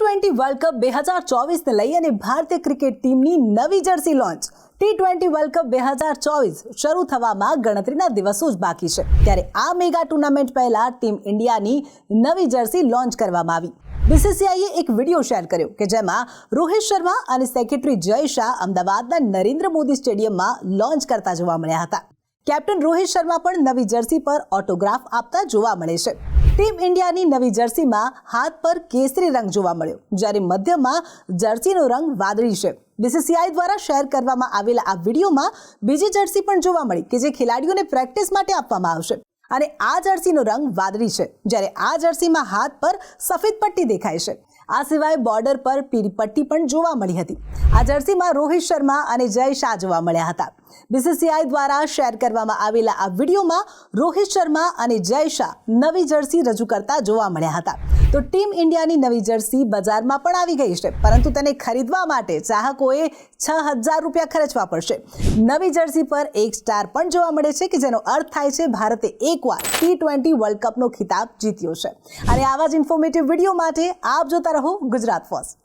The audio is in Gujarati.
ટ્વેન્ટી વર્લ્ડ કપ બે હજાર ચોવીસને લઈ અને ભારતીય ક્રિકેટ ટીમની નવી jersey launch T twenty world cup બે હજાર ચોવીસ શરૂ થવામાં ગણતરીના દિવસો જ બાકી છે. ત્યારે આ મેગા ટુર્નામેન્ટ પહેલા ટીમ ઇન્ડિયાની નવી જર્સી લોન્ચ કરવામાં આવી. બીસીસીઆઈએ એક વીડિયો શેર કર્યો કે જેમાં રોહિત શર્મા અને સેક્રેટરી જય શાહ અમદાવાદના નરેન્દ્ર મોદી સ્ટેડિયમમાં લોન્ચ કરતા જોવા મળ્યા હતા. કેપ્ટન રોહિત શર્મા પણ નવી જર્સી પર ઓટોગ્રાફ આપતા જોવા મળે છે. ટીમ ઇન્ડિયાની નવી જર્સીમાં હાથ પર કેસરી રંગ જોવા મળ્યો, જ્યારે મધ્યમાં જર્સીનો રંગ વાદળી છે. બીસીસીઆઈ દ્વારા શેર કરવામાં આવેલા આ વિડીયોમાં બીજી જર્સી પણ જોવા મળી કે જે ખેલાડીઓને પ્રેક્ટિસ માટે આપવામાં આવશે. અને આ જર્સીનો રંગ વાદળી છે, જ્યારે આ જર્સીમાં હાથ પર સફેદ પટ્ટી દેખાય છે. આ સિવાય બોર્ડર પર પીળી પટ્ટી પણ જોવા મળી હતી. આ જર્સીમાં રોહિત શર્મા અને જય શાહ જોવા મળ્યા હતા. બીસીસીઆઈ દ્વારા શેર કરવામાં આવેલા આ વિડીયોમાં રોહિત શર્મા અને જય શાહ નવી જર્સી રજૂ કરતા જોવા મળ્યા હતા. તો ટીમ ઇન્ડિયાની નવી જર્સી બજારમાં પણ આવી ગઈ છે, પરંતુ તેને ખરીદવા માટે ચાહકોએ છ હજાર રૂપિયા ખર્ચવા પડશે. નવી જર્સી પર એક સ્ટાર પણ જોવા મળે છે કે જેનો અર્થ થાય છે ભારતે એકવાર ટી ટ્વેન્ટી વર્લ્ડ કપનો ખિતાબ જીત્યો છે. અને આવા જ ઇન્ફોર્મેટિવ વીડિયો માટે આપ જોતા રહો ગુજરાત ફર્સ્ટ.